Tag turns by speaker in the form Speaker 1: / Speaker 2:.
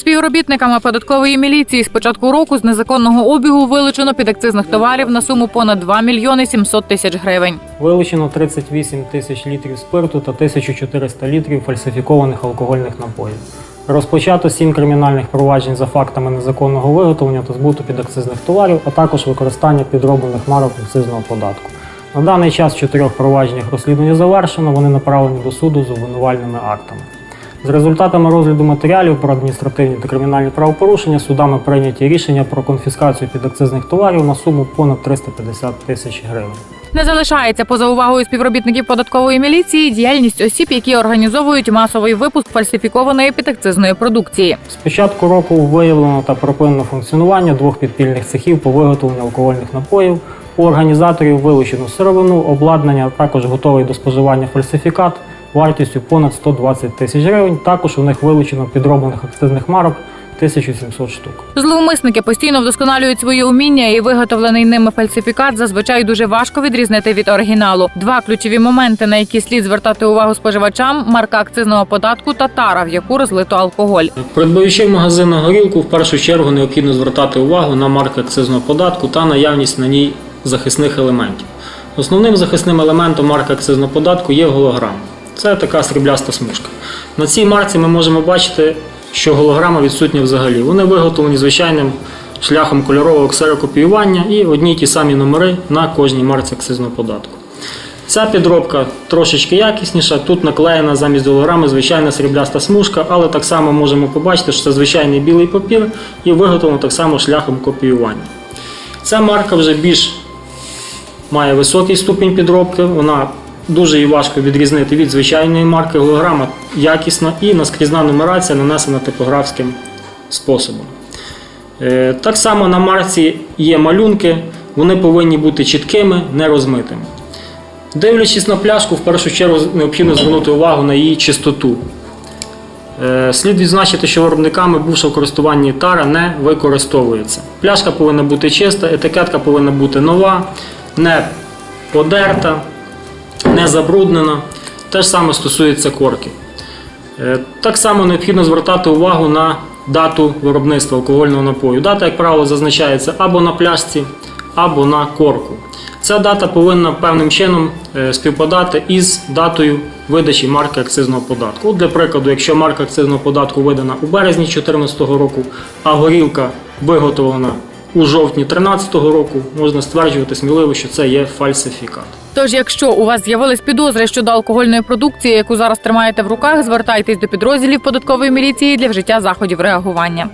Speaker 1: Співробітниками податкової міліції з початку року з незаконного обігу вилучено підакцизних товарів на суму понад 2 мільйони 700 тисяч гривень.
Speaker 2: Вилучено 38 тисяч літрів спирту та 1400 літрів фальсифікованих алкогольних напоїв. Розпочато сім кримінальних проваджень за фактами незаконного виготовлення та збуту підакцизних товарів, а також використання підроблених марок акцизного податку. На даний час в чотирьох провадженнях розслідування завершено, вони направлені до суду з обвинувальними актами. З результатами розгляду матеріалів про адміністративні та кримінальні правопорушення судами прийняті рішення про конфіскацію підакцизних товарів на суму понад 350 тисяч гривень.
Speaker 1: Не залишається поза увагою співробітників податкової міліції діяльність осіб, які організовують масовий випуск фальсифікованої підакцизної продукції.
Speaker 2: З початку року виявлено та припинено функціонування двох підпільних цехів по виготовленню алкогольних напоїв. У організаторів вилучено сировину, обладнання, а також готовий до споживання фальсифікат вартістю понад 120 тисяч гривень. Також у них вилучено підроблених акцизних марок 1700 штук.
Speaker 1: Зловмисники постійно вдосконалюють свої уміння, і виготовлений ними фальсифікат зазвичай дуже важко відрізнити від оригіналу. Два ключові моменти, на які слід звертати увагу споживачам: марка акцизного податку та тара, в яку розлито алкоголь.
Speaker 2: Придбаючи в магазинах горілку, в першу чергу необхідно звертати увагу на марки акцизного податку та наявність на ній захисних елементів. Основним захисним елементом марки акцизного податку є голограма. Це така срібляста смужка. На цій марці ми можемо бачити, що голограма відсутня взагалі. Вони виготовлені звичайним шляхом кольорового ксерокопіювання і одні й ті самі номери на кожній марці акцизного податку. Ця підробка трошечки якісніша. Тут наклеєна замість голограми звичайна срібляста смужка, але так само можемо побачити, що це звичайний білий папір і виготовлено так само шляхом копіювання. Ця марка вже більш має високий ступінь підробки, вона дуже її важко відрізнити від звичайної марки. Голограма якісна і наскрізна нумерація нанесена типографським способом. Е, Так само на марці є малюнки, вони повинні бути чіткими, не розмитими. Дивлячись на пляшку, в першу чергу необхідно звернути увагу на її чистоту. Е, Слід відзначити, що виробниками бувша в користуванні тара не використовується. Пляшка повинна бути чиста, етикетка повинна бути нова, не подерта, не забруднена. Те ж саме стосується корки. Е, Так само необхідно звертати увагу на дату виробництва алкогольного напою. Дата, як правило, зазначається або на пляшці, або на корку. Ця дата повинна певним чином е, співпадати із датою видачі марки акцизного податку. От, Для прикладу, якщо марка акцизного податку видана у березні 2014 року, а горілка виготовлена у жовтні 2013 року, можна стверджувати сміливо, що це є фальсифікат.
Speaker 1: Тож, якщо у вас з'явились підозри щодо алкогольної продукції, яку зараз тримаєте в руках, звертайтесь до підрозділів податкової міліції для вжиття заходів реагування.